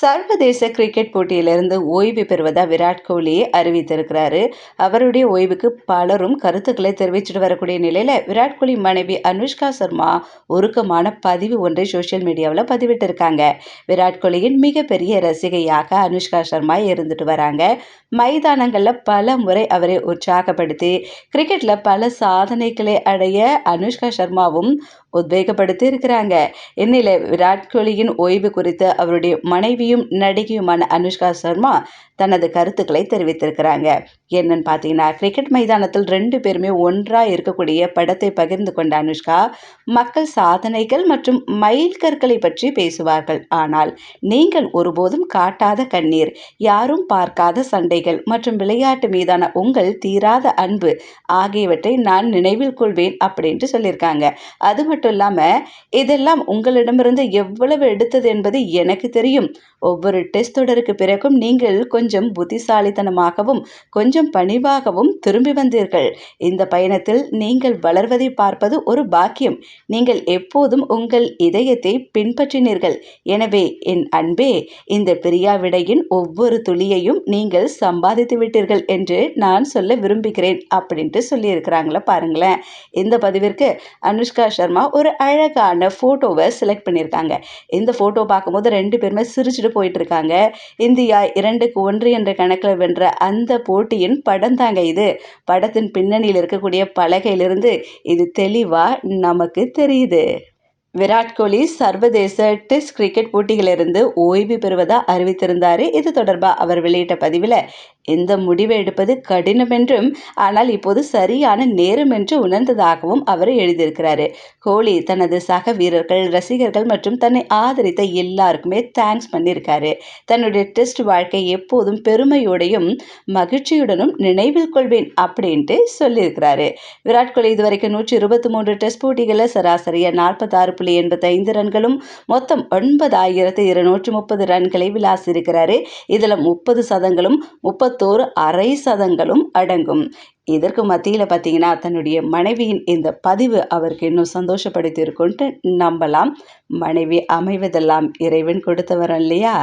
சர்வதேச கிரிக்கெட் போட்டியிலிருந்து ஓய்வு பெறுவதா விராட் கோலி அறிவித்திருக்கிறாரு. அவருடைய ஓய்வுக்கு பலரும் கருத்துக்களை தெரிவிச்சுட்டு வரக்கூடிய நிலையில் விராட் கோலி மனைவி அனுஷ்கா சர்மா உருக்கமான பதிவு ஒன்றை சோஷியல் மீடியாவில் பதிவிட்டிருக்காங்க. விராட் கோலியின் மிகப்பெரிய ரசிகையாக அனுஷ்கா சர்மா இருந்துட்டு வராங்க. மைதானங்களில் பல முறை அவரை உற்சாகப்படுத்தி கிரிக்கெட்டில் பல சாதனைகளை அடைய அனுஷ்கா சர்மாவும் உத்வேகப்படுத்தி இருக்கிறாங்க இந்நிலை விராட் கோலியின் ஓய்வு குறித்து அவருடைய மனைவியும் நடிகையுமான அனுஷ்கா சர்மா தனது கருத்துக்களை தெரிவித்திருக்கிறாங்க. என்னன்னு பார்த்தீங்கன்னா கிரிக்கெட் மைதானத்தில் ரெண்டு பேருமே ஒன்றாக இருக்கக்கூடிய படத்தை பகிர்ந்து கொண்ட அனுஷ்கா மக்கள் சாதனைகள் மற்றும் மைல்கற்களை பற்றி பேசுவார்கள். ஆனால் நீங்கள் ஒருபோதும் காட்டாத கண்ணீர் யாரும் பார்க்காத சண்டைகள் மற்றும் விளையாட்டு மீதான உங்கள் தீராத அன்பு ஆகியவற்றை நான் நினைவில் கொள்வேன் அப்படின்ட்டு சொல்லியிருக்காங்க. அது மட்டும் இல்லாமல் இதெல்லாம் உங்களிடமிருந்து எவ்வளவு எடுத்தது என்பது எனக்கு தெரியும். ஒவ்வொரு டெஸ்ட் தொடருக்கு பிறகும் நீங்கள் கொஞ்சம் புத்திசாலித்தனமாகவும் கொஞ்சம் பணிவாகவும் திரும்பி வந்தீர்கள். இந்த பயணத்தில் நீங்கள் வளர்வதை பார்ப்பது ஒரு பாக்கியம். நீங்கள் எப்போதும் உங்கள் இதயத்தை பின்பற்றினீர்கள். எனவே என் அன்பே இந்த பிரியாவிடையின் ஒவ்வொரு துளியையும் நீங்கள் சம்பாதித்து விட்டீர்கள் என்று நான் சொல்ல விரும்புகிறேன் அப்படின்ட்டு சொல்லியிருக்கிறாங்களே பாருங்களேன். இந்த பதிவிற்கு அனுஷ்கா சர்மா ஒரு அழகான ஃபோட்டோவை செலக்ட் பண்ணியிருக்காங்க. இந்த ஃபோட்டோ பார்க்கும்போது ரெண்டு பேருமே சிரிச்சுட்டு போயிட்டு இருக்காங்க இந்தியா இரண்டுக்கு ஒன்று என்ற கணக்கில் வென்ற அந்த போட்டியின் படம் தாங்க இது. படத்தின் பின்னணியில் இருக்கக்கூடிய பலகையிலிருந்து இது தெளிவாக நமக்கு தெரியுது. விராட் கோலி சர்வதேச டெஸ்ட் கிரிக்கெட் போட்டிகளிலிருந்து ஓய்வு பெறுவதாக அறிவித்திருந்தார். இது தொடர்பாக அவர் வெளியிட்ட பதிவில் இந்த முடிவை எடுப்பது கடினம் என்றும் ஆனால் இப்போது சரியான நேரம் என்று உணர்ந்ததாகவும் அவர் எழுதியிருக்கிறாரு. கோலி தனது சக வீரர்கள் ரசிகர்கள் மற்றும் தன்னை ஆதரித்த எல்லாருக்குமே தேங்க்ஸ் பண்ணியிருக்காரு. தன்னுடைய டெஸ்ட் வாழ்க்கை எப்போதும் பெருமையோடையும் மகிழ்ச்சியுடனும் நினைவில் கொள்வேன் அப்படின்ட்டு சொல்லியிருக்கிறாரு. விராட் கோலி இதுவரைக்கும் நூற்றி இருபத்தி மூன்று டெஸ்ட் போட்டிகளில் சராசரியாக நாற்பத்தாறு புள்ளி எண்பத்தைந்து ரன்களும் மொத்தம் ஒன்பதாயிரத்து இருநூற்றி முப்பது ரன்களை விளாசியிருக்கிறாரு. இதில் முப்பது சதங்களும் முப்பது முப்பத்தோரு அரை சதங்களும் அடங்கும். இதற்கு மத்தியில் பார்த்தீங்கன்னா தன்னுடைய மனைவியின் இந்த பதிவு அவருக்கு இன்னும் சந்தோஷப்படுத்தி இருக்குன்ட்டு நம்பலாம். மனைவி அமைவதெல்லாம் இறைவன் கொடுத்தவரம் இல்லையா